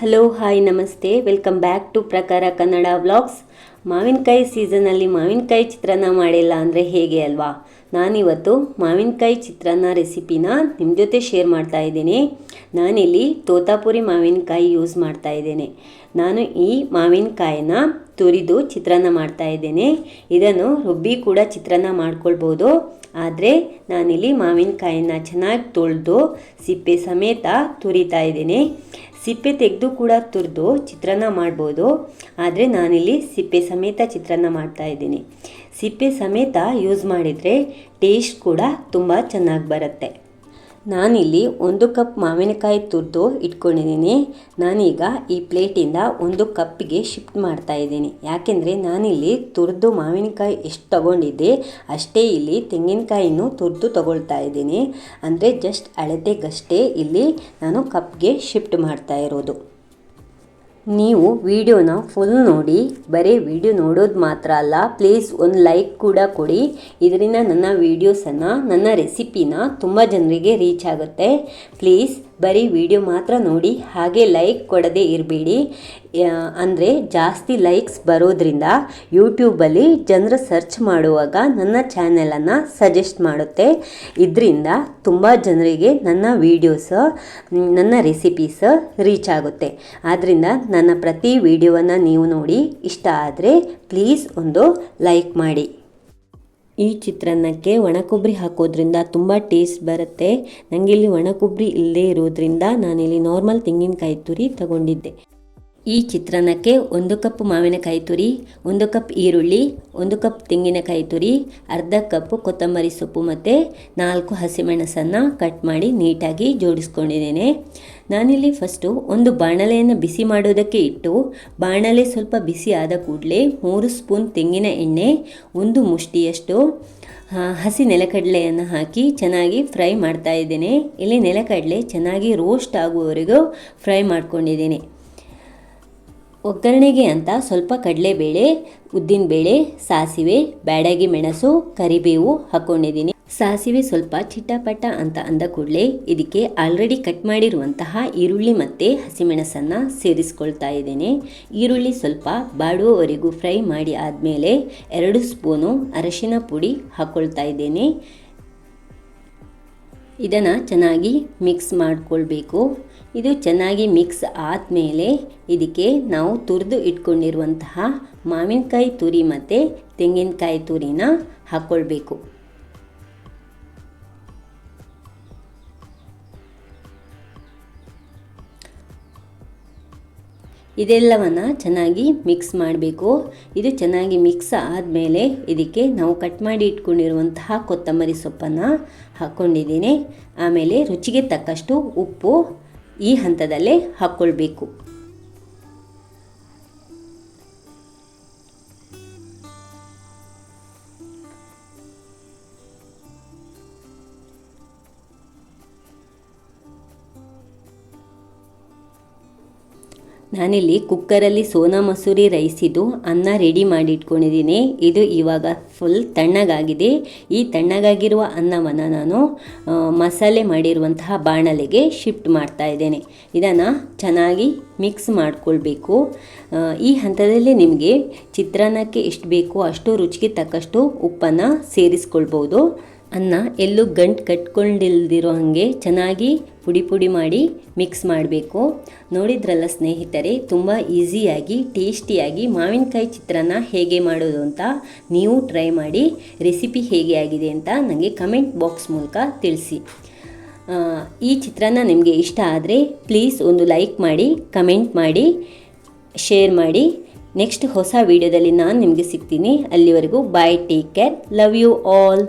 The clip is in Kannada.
ಹಲೋ ಹಾಯ್ ನಮಸ್ತೆ. ವೆಲ್ಕಮ್ ಬ್ಯಾಕ್ ಟು ಪ್ರಕಾರ ಕನ್ನಡ ವ್ಲಾಗ್ಸ್ ಮಾವಿನಕಾಯಿ ಸೀಸನಲ್ಲಿ ಮಾವಿನಕಾಯಿ ಚಿತ್ರಾನ್ನ ಮಾಡಿಲ್ಲ ಅಂದರೆ ಹೇಗೆ ಅಲ್ವಾ? ನಾನಿವತ್ತು ಮಾವಿನಕಾಯಿ ಚಿತ್ರಾನ್ನ ರೆಸಿಪಿನ ನಿಮ್ಮ ಜೊತೆ ಶೇರ್ ಮಾಡ್ತಾ ಇದ್ದೀನಿ. ನಾನಿಲ್ಲಿ ತೋತಾಪುರಿ ಮಾವಿನಕಾಯಿ ಯೂಸ್ ಮಾಡ್ತಾ ಇದ್ದೇನೆ. ನಾನು ಈ ಮಾವಿನಕಾಯಿನ ತುರಿದು ಚಿತ್ರಾನ್ನ ಮಾಡ್ತಾ ಇದ್ದೇನೆ. ಇದನ್ನು ರುಬ್ಬಿ ಕೂಡ ಚಿತ್ರಾನ್ನ ಮಾಡ್ಕೊಳ್ಬೋದು. ಆದರೆ ನಾನಿಲ್ಲಿ ಮಾವಿನಕಾಯಿನ ಚೆನ್ನಾಗಿ ತೊಳೆದು ಸಿಪ್ಪೆ ಸಮೇತ ತುರಿತಾ ಇದ್ದೀನಿ. ಸಿಪ್ಪೆ ತೆಗೆದು ಕೂಡ ತುರಿದು ಚಿತ್ರಾನ್ನ ಮಾಡ್ಬೋದು. ಆದರೆ ನಾನಿಲ್ಲಿ ಸಿಪ್ಪೆ ಸಮೇತ ಚಿತ್ರಾನ್ನ ಮಾಡ್ತಾ ಇದ್ದೀನಿ. ಸಿಪ್ಪೆ ಸಮೇತ ಯೂಸ್ ಮಾಡಿದರೆ ಟೇಸ್ಟ್ ಕೂಡ ತುಂಬ ಚೆನ್ನಾಗಿ ಬರುತ್ತೆ. ನಾನಿಲ್ಲಿ ಒಂದು ಕಪ್ ಮಾವಿನಕಾಯಿ ತುರಿದು ಇಟ್ಕೊಂಡಿದ್ದೀನಿ. ನಾನೀಗ ಈ ಪ್ಲೇಟಿಂದ ಒಂದು ಕಪ್ಪಿಗೆ ಶಿಫ್ಟ್ ಮಾಡ್ತಾ ಇದ್ದೀನಿ. ಯಾಕೆಂದರೆ ನಾನಿಲ್ಲಿ ತುರಿದು ಮಾವಿನಕಾಯಿ ಎಷ್ಟು ತಗೊಂಡಿದ್ದೆ, ಅಷ್ಟೇ ಇಲ್ಲಿ ತೆಂಗಿನಕಾಯಿನೂ ತುರಿದು ತಗೊಳ್ತಾ ಇದ್ದೀನಿ. ಅಂದರೆ ಜಸ್ಟ್ ಅಳತೆಗಷ್ಟೇ ಇಲ್ಲಿ ನಾನು ಕಪ್ಗೆ ಶಿಫ್ಟ್ ಮಾಡ್ತಾ ಇರೋದು. ನೀವು ವಿಡಿಯೋನ ಫುಲ್ ನೋಡಿ, ಬರೀ ವಿಡಿಯೋ ನೋಡೋದು ಮಾತ್ರ ಅಲ್ಲ ಪ್ಲೀಸ್ ಒಂದು ಲೈಕ್ ಕೂಡ ಕೊಡಿ. ಇದರಿಂದ ನನ್ನ ವೀಡಿಯೋಸನ್ನು ನನ್ನ ರೆಸಿಪಿನ ತುಂಬ ಜನರಿಗೆ ರೀಚ್ ಆಗುತ್ತೆ. ಪ್ಲೀಸ್ ಬರೀ ವಿಡಿಯೋ ಮಾತ್ರ ನೋಡಿ, ಹಾಗೆ ಲೈಕ್ ಕೊಡದೇ ಇರಬೇಡಿ. ಅಂದರೆ ಜಾಸ್ತಿ ಲೈಕ್ಸ್ ಬರೋದ್ರಿಂದ ಯೂಟ್ಯೂಬಲ್ಲಿ ಜನರು ಸರ್ಚ್ ಮಾಡುವಾಗ ನನ್ನ ಚಾನೆಲನ್ನು ಸಜೆಸ್ಟ್ ಮಾಡುತ್ತೆ. ಇದರಿಂದ ತುಂಬ ಜನರಿಗೆ ನನ್ನ ವೀಡಿಯೋಸ್ ನನ್ನ ರೆಸಿಪೀಸ್ ರೀಚ್ ಆಗುತ್ತೆ. ಆದ್ದರಿಂದ ನನ್ನ ಪ್ರತಿ ವಿಡಿಯೋವನ್ನು ನೀವು ನೋಡಿ, ಇಷ್ಟ ಆದರೆ ಪ್ಲೀಸ್ ಒಂದು ಲೈಕ್ ಮಾಡಿ. ಈ ಚಿತ್ರಾನ್ನಕ್ಕೆ ಒಣಕೊಬ್ಬರಿ ಹಾಕೋದ್ರಿಂದ ತುಂಬ ಟೇಸ್ಟ್ ಬರುತ್ತೆ. ನನಗಿಲ್ಲಿ ಒಣಕೊಬ್ಬರಿ ಇಲ್ಲದೇ ಇರೋದ್ರಿಂದ ನಾನಿಲ್ಲಿ ನಾರ್ಮಲ್ ತೆಂಗಿನಕಾಯಿ ತುರಿ ತಗೊಂಡಿದ್ದೆ. ಈ ಚಿತ್ರಾನ್ನಕ್ಕೆ ಒಂದು ಕಪ್ ಮಾವಿನಕಾಯಿ ತುರಿ, ಒಂದು ಕಪ್ ಈರುಳ್ಳಿ, ಒಂದು ಕಪ್ ತೆಂಗಿನಕಾಯಿ ತುರಿ, ಅರ್ಧ ಕಪ್ ಕೊತ್ತಂಬರಿ ಸೊಪ್ಪು ಮತ್ತು ನಾಲ್ಕು ಹಸಿಮೆಣಸನ್ನು ಕಟ್ ಮಾಡಿ ನೀಟಾಗಿ ಜೋಡಿಸ್ಕೊಂಡಿದ್ದೇನೆ. ನಾನಿಲ್ಲಿ ಫಸ್ಟು ಒಂದು ಬಾಣಲೆಯನ್ನು ಬಿಸಿ ಮಾಡೋದಕ್ಕೆ ಇಟ್ಟು, ಬಾಣಲೆ ಸ್ವಲ್ಪ ಬಿಸಿ ಆದ ಕೂಡಲೇ ಮೂರು ಸ್ಪೂನ್ ತೆಂಗಿನ ಎಣ್ಣೆ, ಒಂದು ಮುಷ್ಟಿಯಷ್ಟು ಹಸಿ ನೆಲಕಡಲೆಯನ್ನು ಹಾಕಿ ಚೆನ್ನಾಗಿ ಫ್ರೈ ಮಾಡ್ತಾ ಇದ್ದೇನೆ. ಇಲ್ಲಿ ನೆಲಕಡಲೆ ಚೆನ್ನಾಗಿ ರೋಸ್ಟ್ ಆಗುವವರೆಗೂ ಫ್ರೈ ಮಾಡ್ಕೊಂಡಿದ್ದೀನಿ. ಒಗ್ಗರಣೆಗೆ ಅಂತ ಸ್ವಲ್ಪ ಕಡಲೆಬೇಳೆ ಉದ್ದಿನಬೇಳೆ ಸಾಸಿವೆ, ಬ್ಯಾಡಗಿ ಮೆಣಸು, ಕರಿಬೇವು ಹಾಕ್ಕೊಂಡಿದ್ದೀನಿ ಸಾಸಿವೆ ಸ್ವಲ್ಪ ಚಿಟ್ಟಪಟ್ಟ ಅಂತ ಅಂದ ಕೂಡಲೇ ಇದಕ್ಕೆ ಆಲ್ರೆಡಿ ಕಟ್ ಮಾಡಿರುವಂತಹ ಈರುಳ್ಳಿ ಮತ್ತು ಹಸಿಮೆಣಸನ್ನು ಸೇರಿಸ್ಕೊಳ್ತಾ ಇದ್ದೇನೆ. ಈರುಳ್ಳಿ ಸ್ವಲ್ಪ ಬಾಡುವವರೆಗೂ ಫ್ರೈ ಮಾಡಿ ಆದಮೇಲೆ ಎರಡು ಸ್ಪೂನು ಅರಶಿನ ಪುಡಿ ಹಾಕ್ಕೊಳ್ತಾ ಇದ್ದೇನೆ. ಇದನ್ನು ಚೆನ್ನಾಗಿ ಮಿಕ್ಸ್ ಮಾಡಿಕೊಳ್ಬೇಕು. ಇದು ಚೆನ್ನಾಗಿ ಮಿಕ್ಸ್ ಆದಮೇಲೆ ಇದಕ್ಕೆ ನಾವು ತುರಿದು ಇಟ್ಕೊಂಡಿರುವಂತಹ ಮಾವಿನಕಾಯಿ ತುರಿ ಮತ್ತು ತೆಂಗಿನಕಾಯಿ ತುರಿನ ಹಾಕ್ಕೊಳ್ಬೇಕು ಇದೆಲ್ಲವನ್ನು ಚೆನ್ನಾಗಿ ಮಿಕ್ಸ್ ಮಾಡಬೇಕು. ಇದು ಚೆನ್ನಾಗಿ ಮಿಕ್ಸ್ ಆದಮೇಲೆ ಇದಕ್ಕೆ ನಾವು ಕಟ್ ಮಾಡಿ ಇಟ್ಕೊಂಡಿರುವಂತಹ ಕೊತ್ತಂಬರಿ ಸೊಪ್ಪನ್ನು ಹಾಕ್ಕೊಂಡಿದ್ದೀನಿ ಆಮೇಲೆ ರುಚಿಗೆ ತಕ್ಕಷ್ಟು ಉಪ್ಪು ಈ ಹಂತದಲ್ಲೇ ಹಾಕ್ಕೊಳ್ಬೇಕು ನಾನಿಲ್ಲಿ ಕುಕ್ಕರಲ್ಲಿ ಸೋನಾ ಮಸೂರಿ ರೈಸಿದು ಅನ್ನ ರೆಡಿ ಮಾಡಿ ಇಟ್ಕೊಂಡಿದ್ದೀನಿ ಇದು ಇವಾಗ ಫುಲ್ ತಣ್ಣಗಾಗಿದೆ. ಈ ತಣ್ಣಗಾಗಿರುವ ಅನ್ನವನ್ನು ನಾನು ಮಸಾಲೆ ಮಾಡಿರುವಂತಹ ಬಾಣಲೆಗೆ ಶಿಫ್ಟ್ ಮಾಡ್ತಾ ಇದ್ದೇನೆ. ಇದನ್ನು ಚೆನ್ನಾಗಿ ಮಿಕ್ಸ್ ಮಾಡಿಕೊಳ್ಬೇಕು. ಈ ಹಂತದಲ್ಲಿ ನಿಮಗೆ ಚಿತ್ರಾನ್ನಕ್ಕೆ ಎಷ್ಟು ಬೇಕೋ ಅಷ್ಟು ರುಚಿಗೆ ತಕ್ಕಷ್ಟು ಉಪ್ಪನ್ನು ಸೇರಿಸ್ಕೊಳ್ಬೋದು. ಅನ್ನ ಎಲ್ಲೂ ಗಂಟು ಕಟ್ಕೊಂಡಿಲ್ದಿರೋ ಹಾಗೆ ಚೆನ್ನಾಗಿ ಪುಡಿ ಪುಡಿ ಮಾಡಿ ಮಿಕ್ಸ್ ಮಾಡಬೇಕು. ನೋಡಿದ್ರಲ್ಲ ಸ್ನೇಹಿತರೆ, ತುಂಬ ಈಸಿಯಾಗಿ ಟೇಸ್ಟಿಯಾಗಿ ಮಾವಿನಕಾಯಿ ಚಿತ್ರಾನ್ನ ಹೇಗೆ ಮಾಡೋದು ಅಂತ ನೀವು ಟ್ರೈ ಮಾಡಿ ರೆಸಿಪಿ ಹೇಗೆ ಆಗಿದೆ ಅಂತ ನನಗೆ ಕಮೆಂಟ್ ಬಾಕ್ಸ್ ಮೂಲಕ ತಿಳಿಸಿ. ಈ ಚಿತ್ರಾನ್ನ ನಿಮಗೆ ಇಷ್ಟ ಆದರೆ ಪ್ಲೀಸ್ ಒಂದು ಲೈಕ್ ಮಾಡಿ ಕಮೆಂಟ್ ಮಾಡಿ ಶೇರ್ ಮಾಡಿ. ನೆಕ್ಸ್ಟ್ ಹೊಸ ವೀಡಿಯೋದಲ್ಲಿ ನಾನು ನಿಮಗೆ ಸಿಗ್ತೀನಿ. ಅಲ್ಲಿವರೆಗೂ bye take care love you all